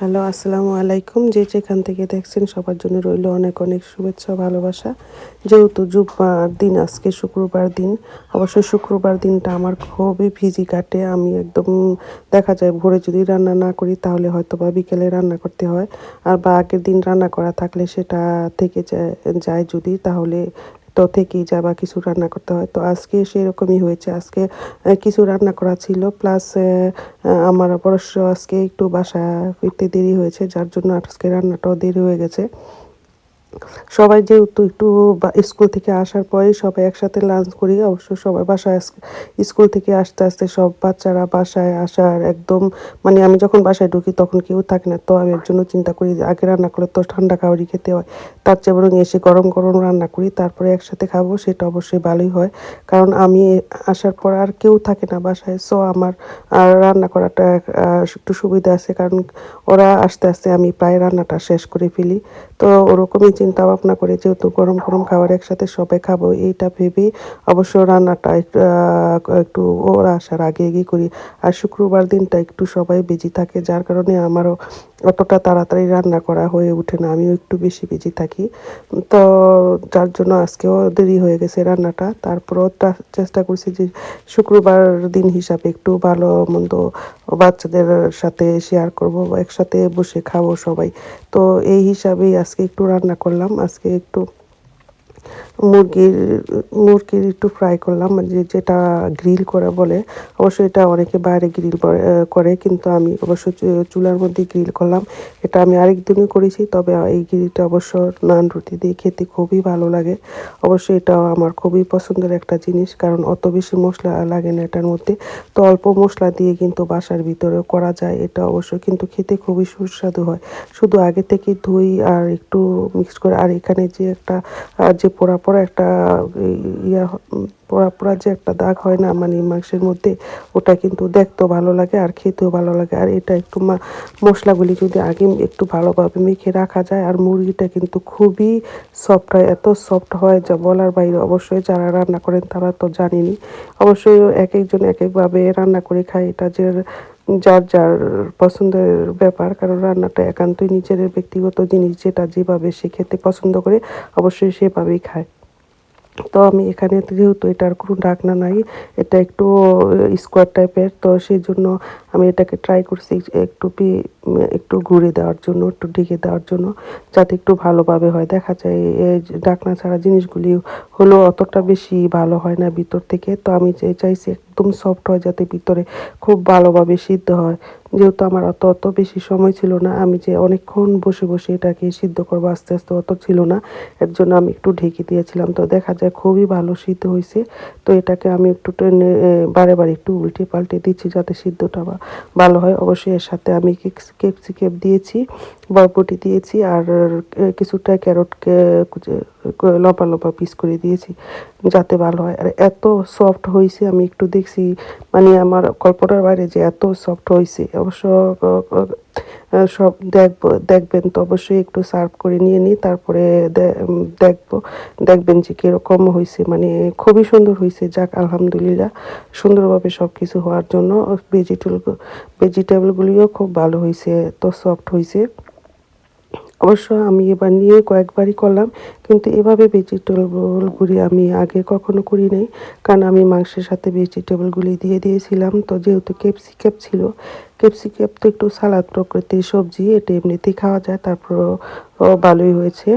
Hello, আসসালামু আলাইকুম। যে যেখান থেকে দেখছেন, সবার জন্য রইল অনেক অনেক শুভেচ্ছা, ভালোবাসা। যেহেতু জুব্বার দিন, আজকে শুক্রবার দিন, অবশ্যই শুক্রবার দিনটা আমার খুবই ভিজি কাটে। আমি একদম দেখা যায় ভোরে যদি রান্না না করি, তাহলে হয়তো বা বিকেলে রান্না করতে হয়। আর বা আগের দিন রান্না করা থাকলে সেটা থেকে যায় যদি, তাহলে থেকেই যা বা কিছু রান্না করতে হয়। তো আজকে সেরকমই হয়েছে। আজকে কিছু রান্না করা ছিল। প্লাস আমার অবশ্য আজকে একটু বাসা ফিরতে দেরি হয়েছে, যার জন্য আজকে রান্নাটাও দেরি হয়ে গেছে। সবাই যেহেতু একটু স্কুল থেকে আসার পরে সবাই একসাথে লাঞ্চ করি, অবশ্য সবাই বাসায় স্কুল থেকে আসতে আসতে সব বাচ্চারা বাসায় আসার একদম মানে আমি যখন বাসায় ঢুকি তখন কেউ থাকে না। তো আমি এর জন্য চিন্তা করি আগে রান্না করলে তো ঠান্ডা খাবারই খেতে হয়। তার চেয়ে বরং এসে গরম গরম রান্না করি, তারপরে একসাথে খাব, সেটা অবশ্যই ভালোই হয়। কারণ আমি আসার পর আর কেউ থাকে না বাসায় সো আমার, আর রান্না করাটা একটু সুবিধা আছে। কারণ ওরা আস্তে আস্তে আমি প্রায় রান্নাটা শেষ করে ফেলি। তো ওরকমই চিন্তা ভাবনা করে যেহেতু গরম গরম খাবার একসাথে সবাই খাব, এইটা ভেবে অবশ্য রান্নাটা একটু ওরা আসার আগে এগিয়ে করি। আর শুক্রবার দিনটা একটু সবাই বেজি থাকে, যার কারণে আমারও অতটা তাড়াতাড়ি রান্না করা হয়ে ওঠে না, আমিও একটু বেশি বেজি থাকি। তো যার জন্য আজকেও দেরি হয়ে গেছে রান্নাটা। তারপরও চেষ্টা করছি যে শুক্রবার দিন হিসাবে একটু ভালো মন্দ বাচ্চাদের সাথে শেয়ার করব, একসাথে বসে খাব সবাই। তো এই হিসাবেই আজকে একটু রান্না করলাম, আজকে একটু মুরগির মুরগির একটু ফ্রাই করলাম মানে যেটা গ্রিল করে বলে। অবশ্যই এটা অনেকে বাইরে গ্রিল করে কিন্তু আমি অবশ্য চুলার মধ্যে গ্রিল করলাম। এটা আমি আরেক দিনই করেছি, তবে এই গ্রিলটা অবশ্য নান রুটি দিয়ে খেতে খুবই ভালো লাগে। অবশ্যই এটা আমার খুবই পছন্দের একটা জিনিস, কারণ অত বেশি মশলা লাগে না এটার মধ্যে। তো অল্প মশলা দিয়ে কিন্তু বাসার ভিতরে করা যায়, এটা অবশ্য কিন্তু খেতে খুবই সুস্বাদু হয়। শুধু আগে থেকে ধুই আর একটু মিক্স করে, আর এখানে যে একটা যে পোড়া পোড়া একটা ইয়া, পোড়া পোড়া যে একটা দাগ হয় না মানে মাংসের মধ্যে, ওটা কিন্তু দেখতেও ভালো লাগে আর খেতেও ভালো লাগে। আর এটা একটু মা, মশলাগুলি যদি আগে একটু ভালোভাবে মেখে রাখা যায়, আর মুরগিটা কিন্তু খুবই সফট হয়, এত সফট হয় যা বলার বাইরে। অবশ্যই যারা রান্না করেন তারা তো জানেনি অবশ্যই এক একজন এক একভাবে রান্না করে খায়, এটা যে যার যার পছন্দের ব্যাপার, কারণ রান্নাটা একান্তই নিজের ব্যক্তিগত জিনিস, যেটা যেভাবে সে খেতে পছন্দ করে অবশ্যই সেভাবেই খায়। তো আমি এখানে যেহেতু এটার কোনো ডাকনা নাই, এটা একটু স্কোয়ার টাইপের তো সেই জন্য আমি এটাকে ট্রাই করছি একটু পি, একটু ঘুরে দেওয়ার জন্য, একটু ঢেকে দেওয়ার জন্য, যাতে একটু ভালোভাবে হয়। দেখা যায় এই ডাকনা ছাড়া জিনিসগুলি হলো অতটা বেশি ভালো হয় না ভিতর থেকে। তো আমি চাইছি একদম সফট হয় যাতে ভিতরে খুব ভালোভাবে সিদ্ধ হয়। যেহেতু আমার অত অত বেশি সময় ছিল না, আমি যে অনেকক্ষণ বসে বসে এটাকে সিদ্ধ করব আস্তে আস্তে অত ছিল না। এর জন্য আমি একটু ঢেকে দিয়েছিলাম। তো দেখা যায় খুবই ভালো সিদ্ধ হয়েছে। তো এটাকে আমি একটু টেনে বারে বারে একটু উল্টে পাল্টে দিচ্ছি যাতে সিদ্ধটা ভালো হয়। অবশ্যই এর সাথে আমি ক্যাপসিকেপ দিয়েছি। বরবটি দিয়েছি আর কিছুটা ক্যারটকে লম্বা লম্বা পিস করে দিয়েছি যাতে ভালো হয়। আর এত সফট হয়েছে, আমি একটু দেখছি মানে আমার কল্পনার বাইরে যে এত সফট হয়েছে। অবশ্য সব দেখব, দেখবেন তো অবশ্যই একটু সার্ভ করে নিয়ে নিই, তারপরে দেখব, দেখবেন যে কীরকম হয়েছে। মানে খুবই সুন্দর হয়েছে, যাক, আলহামদুলিল্লাহ। সুন্দরভাবে সব কিছু হওয়ার জন্য ভেজিটেবল ভেজিটেবলগুলিও খুব ভালো হয়েছে তো সফট হয়েছে। অবশ্য আমি এবার নিয়ে কয়েকবারই করলাম, কিন্তু এভাবে ভেজিটেবলগুলি আমি আগে কখনো করি নাই কারণ আমি মাংসের সাথে ভেজিটেবলগুলি দিয়ে দিয়েছিলাম। তো যেহেতু ক্যাপসিক্যাপ ছিল ক্যাপসিক্যাপ তো একটু সালাদ প্রকৃতির সবজি, এটা এমনিতেই খাওয়া যায় তারপর ভালোই হয়েছে।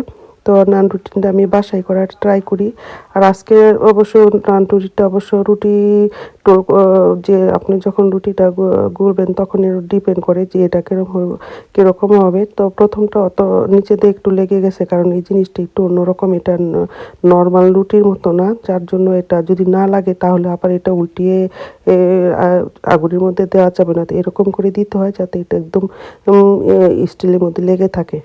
তো নান রুটিনটা আমি বাসায় করার ট্রাই করি। আর আজকে অবশ্য নান রুটিটা অবশ্য রুটি যে আপনি যখন রুটিটা গুলবেন তখন ডিপেন্ড করে যে এটা কীরকম কীরকম হবে। তো প্রথমটা অত নিচে দিয়ে একটু লেগে গেছে কারণ এই জিনিসটা একটু অন্যরকম, এটা নর্মাল রুটির মতো না। যার জন্য এটা যদি না লাগে তাহলে আবার এটা উল্টিয়ে আগুনের মধ্যে দেওয়া যাবে না। তো এরকম করে দিতে হয় যাতে এটা একদম স্টিলের মধ্যে লেগে থাকে।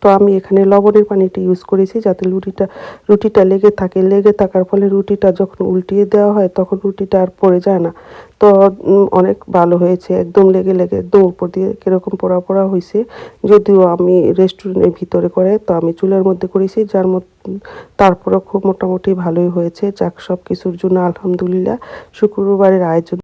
তো আমি এখানে লবণের পানিটা ইউজ করেছি যাতে রুটিটা রুটিটা লেগে থাকে। লেগে থাকার ফলে রুটিটা যখন উল্টিয়ে দেওয়া হয় তখন রুটিটা আর পড়ে যায় না। তো অনেক ভালো হয়েছে। একদম লেগে লেগে একদম উপর দিয়ে কীরকম পোড়া পোড়া হয়েছে। যদিও আমি রেস্টুরেন্টের ভিতরে করে, তো আমি চুলার মধ্যে করেছি, যার মধ্যে তারপরেও খুব মোটামুটি ভালোই হয়েছে। যাক সব কিছুর জন্য আলহামদুলিল্লাহ। শুক্রবারের আয়োজন